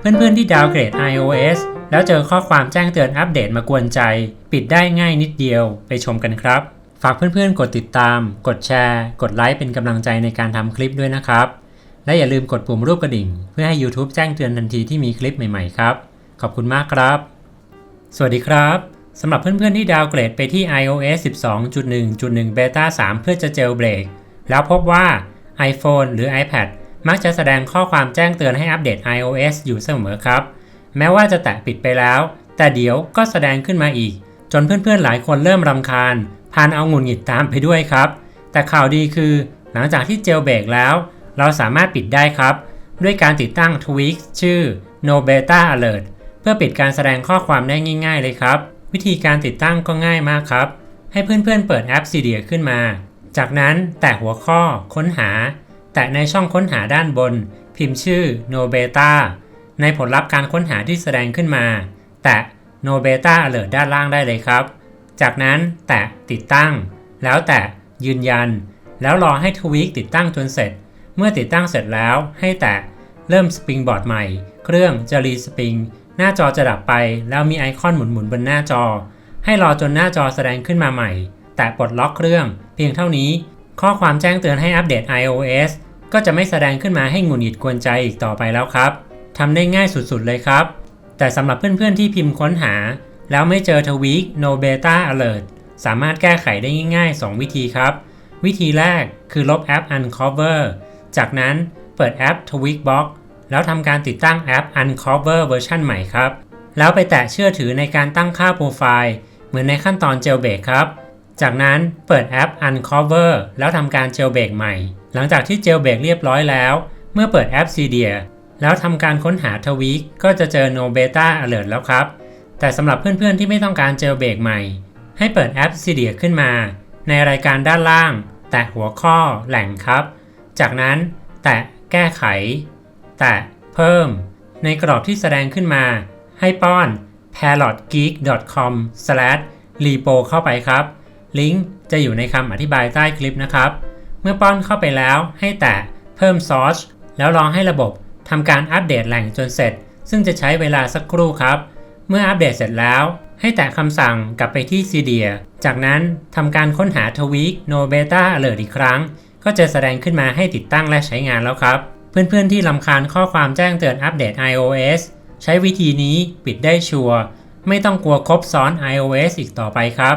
เพื่อนๆที่ดาวเกรด iOS แล้วเจอข้อความแจ้งเตือนอัปเดตมากวนใจ ปิดได้ง่ายนิดเดียวไปชมกันครับ ฝากเพื่อนๆ กดติดตาม กดแชร์ กดไลค์เป็นกำลังใจในการทำคลิปด้วยนะครับ และอย่าลืมกดปุ่มรูปกระดิ่ง เพื่อให้ YouTube แจ้งเตือนทันทีที่มีคลิปใหม่ๆครับ ขอบคุณมากครับ สวัสดีครับสำหรับเพื่อนๆที่ดาวเกรดไปที่ iOS 12.1.1 Beta 3 เพื่อจะเจลเบรกแล้วพบว่า iPhone หรือ iPad มักจะแสดงข้อความแจ้งเตือนให้อัปเดต iOS อยู่เสมอครับ แม้ว่าจะแตะปิดไปแล้ว แต่เดี๋ยวก็แสดงขึ้นมาอีก จนเพื่อนๆหลายคนเริ่มรำคาญพานเอาหงุดหงิดตามไปด้วยครับ แต่ข่าวดีคือ หลังจากที่เจลเบรกแล้ว เราสามารถปิดได้ครับ ด้วยการติดตั้ง Tweak ชื่อ No Beta Alert เพื่อปิดการแสดงข้อความได้ง่าย ๆ เลยครับ วิธีการติดตั้งก็ง่ายมากครับ ให้เพื่อนๆเปิดแอป Cydia ขึ้นมา จากนั้นแตะหัวข้อ ค้นหา แตะในช่องค้นหาด้านบน พิมพ์ชื่อ No Beta ในผลลัพธ์การค้นหาที่แสดงขึ้นมา แตะ No Beta Alert ด้านล่างได้เลยครับ จากนั้นแตะติดตั้ง แล้วแตะยืนยัน แล้วรอให้ทวีคติดตั้งจนเสร็จ เมื่อติดตั้งเสร็จแล้วให้แตะเริ่มสปริงบอร์ดใหม่ เครื่องจะรีสปริง หน้าจอจะดับไป แล้วมีไอคอนหมุนๆบนหน้าจอ ให้รอจนหน้าจอแสดงขึ้นมาใหม่ แตะปลดล็อกเครื่อง เพียงเท่านี้ ข้อความแจ้งเตือนให้อัปเดต iOS ก็จะไม่แสดงขึ้นมาให้หงุดหงิดกวนใจอีกต่อไปแล้วครับทำได้ง่ายสุดๆเลยครับ แต่สำหรับเพื่อนๆที่พิมพ์ค้นหา แล้วไม่เจอทวีค No Beta Alert สามารถแก้ไขได้ง่ายๆ 2 วิธีครับ วิธีแรกคือลบแอป Uncover จากนั้นเปิดแอป Tweakbox แล้วทำการติดตั้งแอป Uncover เวอร์ชันใหม่ครับ แล้วไปแตะเชื่อถือในการตั้งค่าโปรไฟล์ เหมือนในขั้นตอน Jailbreak ครับ จากนั้นเปิดแอป Uncover แล้วทำการ Jailbreak ใหม่ หลังจากที่ Jailbreak เรียบร้อยแล้ว เมื่อเปิดแอป c d i a แล้วทำการค้นหาทวีคก็จะเจอ No Beta Alert แล้วครับ แต่สำหรับเพื่อนๆที่ไม่ต้องการ Jailbreak ใหม่ ให้เปิดแอป c d i a ขึ้นมา ในรายการด้านล่าง แตะหัวข้อแหล่งครับ จากนั้น แตะแก้ไข แตะเพิ่ม ในกรอบที่แสดงขึ้นมา ให้ป้อน parrotgeek.com/repo เข้าไปครับ ลิงก์จะอยู่ในคำอธิบายใต้คลิปนะครับ เมื่อป้อนเข้าไปแล้วให้แตะเพิ่มซอสแล้วรอให้ระบบทำการอัปเดตแหล่งจนเสร็จ ซึ่งจะใช้เวลาสักครู่ครับ เมื่ออัปเดตเสร็จแล้ว ให้แตะคำสั่งกลับไปที่ Cydia จากนั้นทำการค้นหา Tweak No Beta Alert อีกครั้ง ก็จะแสดงขึ้นมาให้ติดตั้งและใช้งานแล้วครับ เพื่อนๆที่ลำคาญข้อความแจ้งเตือนอัปเดต iOS ใช้วิธีนี้ปิดได้ชัวร์ไม่ต้องกลัวครบซ้อน iOS อีกต่อไปครับ